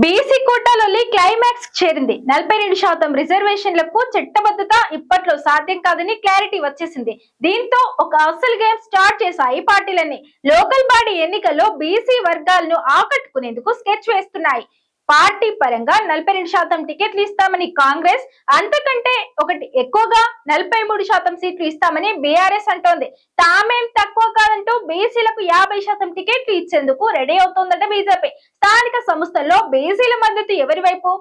BC కోటాలోని climax చేరింది. నలభై రెండు శాతం రిజర్వేషన్లకు చట్టబద్ధత ఇప్పట్లో సాధ్యం కాదని క్లారిటీ వచ్చేసింది. దీంతో ఒక అసలు గేమ్ స్టార్ట్ చేశాయి పార్టీలన్నీ. లోకల్ బాడీ ఎన్నికల్లో బీసీ వర్గాలను ఆకట్టుకునేందుకు స్కెచ్ వేస్తున్నాయి. పార్టీ పరంగా నలభై రెండు శాతం టికెట్లు ఇస్తామని కాంగ్రెస్ అంతకంటే ఒకటి ఎక్కువగా నలభై మూడు శాతం సీట్లు ఇస్తామని బీఆర్ఎస్ అంటోంది. తామేం తక్కువ కాదంటూ బీసీలకు యాభై శాతం టికెట్లు ఇచ్చేందుకు రెడీ అవుతోందట బీజేపీ. స్థానిక సంస్థల్లో బీసీల మద్దతు ఎవరి వైపు?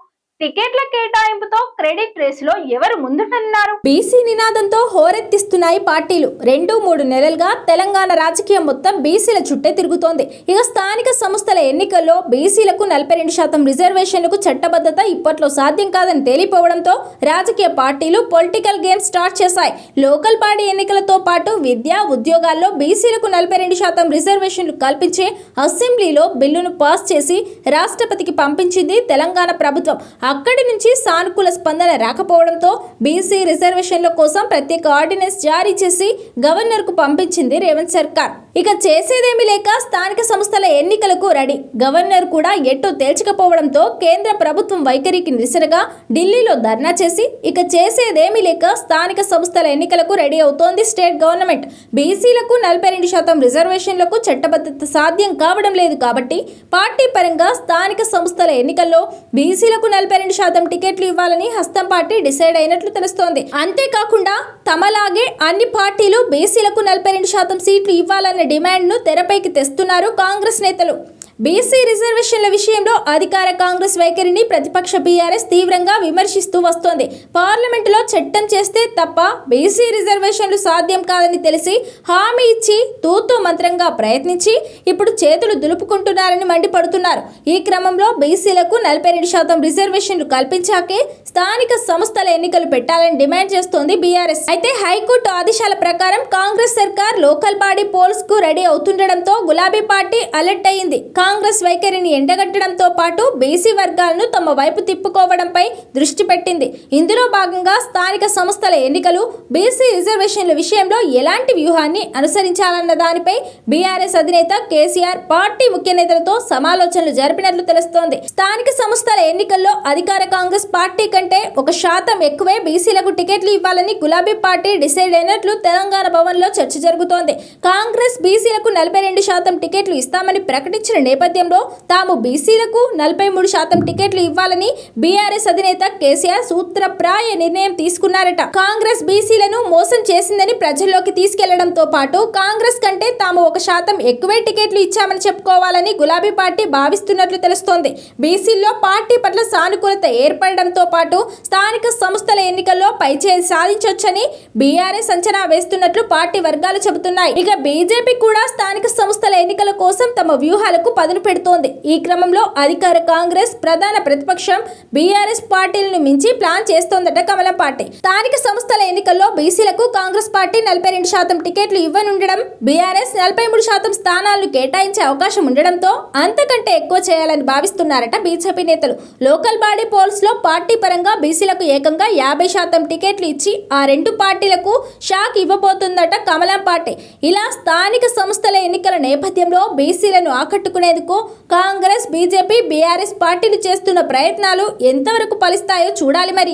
టికెట్ల కేటాయింపుతో క్రెడిట్ రేస్లో ఎవరు ముందుంటున్నారు? బీసీ నినాదంతో హోరెత్తిస్తున్నాయి పార్టీలు. రెండు మూడు నెలలుగా తెలంగాణ రాజకీయం మొత్తం బీసీల చుట్టే తిరుగుతోంది. ఇక స్థానిక సంస్థ ఎన్నికల్లో బీసీలకు నలభై రెండు శాతం రిజర్వేషన్లకు చట్టబద్ధత ఇప్పట్లో సాధ్యం కాదని తేలిపోవడంతో రాజకీయ పార్టీలు పొలిటికల్ గేమ్ స్టార్ట్ చేశాయి. లోకల్ బాడీ ఎన్నికలతో పాటు విద్య ఉద్యోగాల్లో బీసీలకు నలభై రెండు శాతం రిజర్వేషన్లు కల్పించే అసెంబ్లీలో బిల్లును పాస్ చేసి రాష్ట్రపతికి పంపించింది తెలంగాణ ప్రభుత్వం. అక్కడి నుంచి సానుకూల స్పందన రాకపోవడంతో బీసీ రిజర్వేషన్ల కోసం ప్రత్యేక ఆర్డినెన్స్ జారీ చేసి గవర్నర్కు పంపించింది రేవంత్ సర్కార్. ఇక చేసేదేమీ లేక స్థానిక సంస్థల ఎన్నికలకు రెడీ. గవర్నర్ కూడా ఎట్టో తేల్చకపోవడంతో కేంద్ర ప్రభుత్వం వైఖరికి నిరసనగా ఢిల్లీలో ధర్నా చేసి ఇక చేసేదేమీ లేక స్థానిక సంస్థల ఎన్నికలకు రెడీ అవుతోంది స్టేట్ గవర్నమెంట్. బీసీలకు నలభై రెండు శాతం రిజర్వేషన్లకు చట్టబద్ధత సాధ్యం కావడం లేదు కాబట్టి పార్టీ పరంగా స్థానిక సంస్థల ఎన్నికల్లో బీసీలకు నలభై రెండు శాతం టికెట్లు ఇవ్వాలని హస్తం పార్టీ డిసైడ్ అయినట్లు తెలుస్తోంది. అంతేకాకుండా తమలాగే అన్ని పార్టీలు బీసీలకు నలభై రెండు శాతం సీట్లు ఇవ్వాలన్న డిమాండ్ను తెరపైకి తెస్తున్నారు కాంగ్రెస్ నేతలు బీసీ రిజర్వేషన్ల విషయంలో అధికార కాంగ్రెస్ వైఖరిని ప్రతిపక్ష బీఆర్ఎస్ తీవ్రంగా విమర్శిస్తూ వస్తోంది. పార్లమెంటులో చట్టం చేస్తే తప్ప బీసీ రిజర్వేషన్లు సాధ్యం కాదని తెలిసి హామీ ఇచ్చి తూతూ మంత్రంగా ప్రయత్నించి ఇప్పుడు చేతులు దులుపుకుంటున్నారని మండిపడుతున్నారు. ఈ క్రమంలో బీసీలకు నలభై రెండు శాతం రిజర్వేషన్లు కల్పించాకే స్థానిక సంస్థల ఎన్నికలు పెట్టాలని డిమాండ్ చేస్తోంది బీఆర్ఎస్. అయితే హైకోర్టు ఆదేశాల ప్రకారం కాంగ్రెస్ సర్కార్ లోకల్ బాడీ పోల్స్కు రెడీ అవుతుండడంతో గులాబీ పార్టీ అలర్ట్ అయింది. కాంగ్రెస్ వైఖరిని ఎండగట్టడంతో పాటు బీసీ వర్గాలను తమ వైపు తిప్పుకోవడంపై దృష్టి పెట్టింది. ఇందులో భాగంగా స్థానిక సంస్థల ఎన్నికలు బీసీ రిజర్వేషన్ల విషయంలో ఎలాంటి వ్యూహాన్ని అనుసరించాలన్న దానిపై బీఆర్ఎస్ అధినేత కేసీఆర్ పార్టీ ముఖ్య నేతలతో సమాలోచనలు జరిపినట్లు తెలుస్తోంది. స్థానిక సంస్థల ఎన్నికల్లో అధికార కాంగ్రెస్ పార్టీ కంటే ఒక శాతం ఎక్కువే బీసీలకు టికెట్లు ఇవ్వాలని గులాబీ పార్టీ డిసైడ్ అయినట్లు తెలంగాణ భవన్లో చర్చ జరుగుతోంది. కాంగ్రెస్ బీసీలకు నలభై రెండు శాతం టికెట్లు ఇస్తామని ప్రకటించిన నేపథ్యంలో తాము బీసీలకు నలభై మూడు శాతం టికెట్లు ఇవ్వాలని బీఆర్ఎస్ అధినేత కేసీఆర్ సూత్రప్రాయ నిర్ణయం తీసుకున్నారట. కాంగ్రెస్ బీసీలను మోసం చేసిందని ప్రజల్లోకి తీసుకెళ్ళడంతో పాటు కాంగ్రెస్ కంటే తాము ఒక శాతం ఎక్కువే టికెట్లు ఇచ్చామని చెప్పుకోవాలని గులాబీ పార్టీ భావిస్తున్నట్లు తెలుస్తోంది. బీసీల్లో పార్టీ పట్ల సానుకూలత ఏర్పడడంతో పాటు స్థానిక సంస్థల ఎన్నికల్లో పైచేయి సాధించొచ్చని బీఆర్ఎస్ అంచనా వేస్తున్నట్లు పార్టీ వర్గాలు చెబుతున్నాయి. ఇక బీజేపీ కూడా స్థానిక సంస్థల ఎన్నికల కోసం తమ వ్యూహాలకు పదును పెడుతోంది. ఈ క్రమంలో అధికార కాంగ్రెస్ ప్రధాన ప్రతిపక్షం బీఆర్ఎస్ పార్టీలను మించి ప్లాన్ చేస్తోందట కమలం పార్టీ. స్థానిక సంస్థల ఎన్నికల్లో బీసీలకు కాంగ్రెస్ పార్టీ నలభై రెండు శాతం టికెట్లు ఇవ్వనుండడం బీఆర్ఎస్ నలభై మూడు శాతం స్థానాలను కేటాయించే అవకాశం ఉండడంతో అంతకంటే ఎక్కువ చేయాలని భావిస్తున్నారట బీజేపీ నేతలు. లోకల్ బాడీ పోల్స్లో పార్టీ పరంగా బీసీలకు ఏకంగా యాభై శాతం టికెట్లు ఇచ్చి ఆ రెండు పార్టీ పార్టీలకు షాక్ ఇవ్వబోతుందట కమలం పార్టీ. ఇలా స్థానిక సంస్థల ఎన్నికల నేపథ్యంలో బీసీలను ఆకట్టుకునేందుకు కాంగ్రెస్ బీజేపీ బీఆర్ఎస్ పార్టీలు చేస్తున్న ప్రయత్నాలు ఎంతవరకు ఫలిస్తాయో చూడాలి మరి.